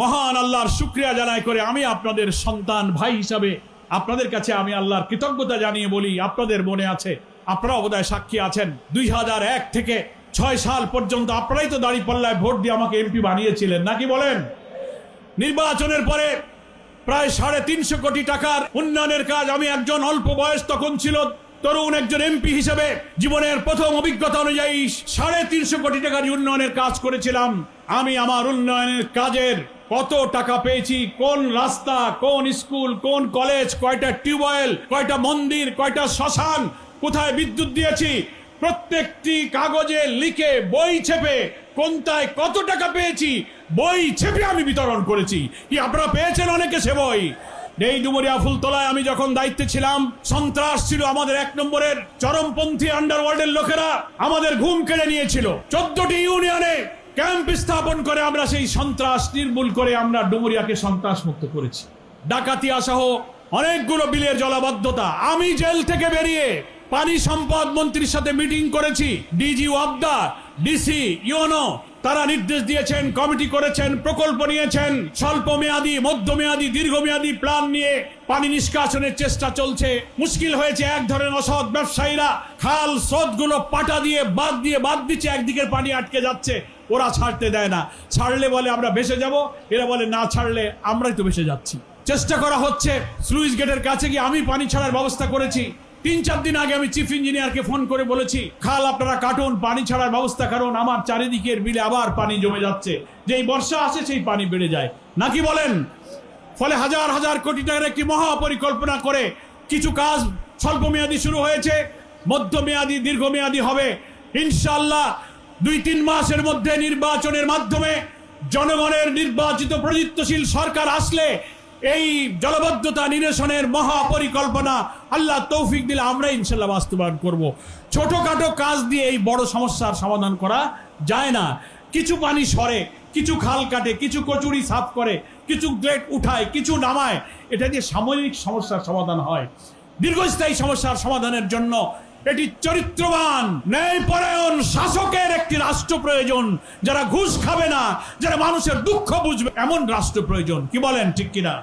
মহান আল্লাহর শুক্রিয়া জানাই করে আমি আপনাদের সন্তান ভাই হিসাবে আপনাদের কাছে আমি আল্লাহর কৃতজ্ঞতা জানিয়ে বলি, আপনাদের মনে আছে আপনারা বোধহয় সাক্ষী আছেন। দুই হাজার এক থেকে ছয় সাল পর্যন্ত আপনারাই তো দাঁড়িয়ে পাল্লায় ভোট দিয়ে আমাকে এমপি বানিয়েছিলেন, নাকি বলেন? নির্বাচনের পরে প্রায় সাড়ে তিনশো কোটি টাকার উন্নয়নের কাজ আমি একজন অল্প বয়স তখন ছিল, তরুণ একজন এমপি হিসেবে জীবনের প্রথম অভিজ্ঞতা অনুযায়ী সাড়ে তিনশো কোটি টাকার উন্নয়নের কাজ করেছিলাম। আমি আমার উন্নয়নের কাজের কত টাকা পেয়েছি? কোন রাস্তা, কোন স্কুল, কোন কলেজ, কয়টা টিউবওয়েল, কয়টা মন্দির, কয়টা শ্মশান, কোথায় বিদ্যুৎ দিয়েছি? প্রত্যেকটি কাগজে লিখে বই ছেপে কোনটায় কত টাকা পেয়েছি? বই ছেপে আমি বিতরণ করেছি। কি আপনারা পেয়েছেন অনেকে সে বই? এই ডুমুরিয়া ফুলতলায় আমি যখন দায়িত্বে ছিলাম, সন্ত্রাস ছিল আমাদের এক নম্বরের চরমপন্থী আন্ডারওয়ার্ল্ডের লোকেরা আমাদের ঘুম কেড়ে নিয়েছিল। চোদ্দটি ইউনিয়নে ক্যাম্প স্থাপন করে আমরা সেই সন্ত্রাস নির্মূল করে আমরা ডুমুরিয়াকে সন্ত্রাস মুক্ত করেছি। ডাকাতি আসাহ অনেকগুলো বিলের জলাবদ্ধতা। আমি জেল থেকে বেরিয়ে পানি সম্পদ মন্ত্রীর সাথে মিটিং করেছি। ডিজি ওয়াবদা ডিসি ইউনো তারা নির্দেশ দিয়েছেন, কমিটি করেছেন, প্রকল্প নিয়েছেন স্বল্প মেয়াদী মধ্যমেয়াদী, দীর্ঘমেয়াদী প্ল্যান নিয়ে পানি নিষ্কাশনের চেষ্টা চলছে। মুশকিল হয়েছে এক ধরনের অসৎ ব্যবসায়ীরা খাল স্রোতগুলো পাটা দিয়ে বাদ দিয়ে বাদ দিচ্ছে, একদিকের পানি আটকে যাচ্ছে। ওরা ছাড়তে দেয় না। ছাড়লে বলে আমরা ভেসে যাব, এরা বলে না ছাড়লে আমরাই তো ভেসে যাচ্ছি। চেষ্টা করা হচ্ছে স্লুইস গেটের কাছে গিয়ে আমি পানি ছাড়ার ব্যবস্থা করেছি। তিন চার দিন আগে আমি চিফ ইঞ্জিনিয়ারকে ফোন করে বলেছি, খাল আপনারা কাটুন, পানি ছাড়ার ব্যবস্থা কারণ আমার চারিদিকের বিলে আবার পানি জমে যাচ্ছে। যেই বর্ষা আসে সেই পানি বেড়ে যায়। নাকি বলেন? ফলে হাজার হাজার কোটি টাকার একটি মহাপরিকল্পনা করে কিছু কাজ স্বল্প মেয়াদী শুরু হয়েছে, মধ্যমেয়াদী, দীর্ঘমেয়াদী হবে। ইনশাল্লাহ দুই তিন মাসের মধ্যে নির্বাচনের মাধ্যমে জনগণের নির্বাচিত প্রযুক্তশীল সরকার আসলে এই জলবদ্ধতা নিরসনের মহাপরিকল্পনা আল্লাহ তৌফিক দিলে আমরা ইনশাল্লাহ বাস্তবায়ন করব। ছোটখাটো কাজ দিয়ে এই বড় সমস্যার সমাধান করা যায় না। কিছু পানি সরে, কিছু খাল কাটে, কিছু কচুরি সাফ করে, কিছু গ্রেট উঠায়, কিছু নামায়, এটা দিয়ে সাময়িক সমস্যার সমাধান হয়। দীর্ঘস্থায়ী সমস্যার সমাধানের জন্য এটি চরিত্রবান, ন্যায়পরায়ণ, শাসকের একটি রাষ্ট্র প্রয়োজন। যারা ঘুষ খাবে না, যারা মানুষের দুঃখ বুঝবে, এমন রাষ্ট্র প্রয়োজন। কি বলেন, ঠিক কিনা?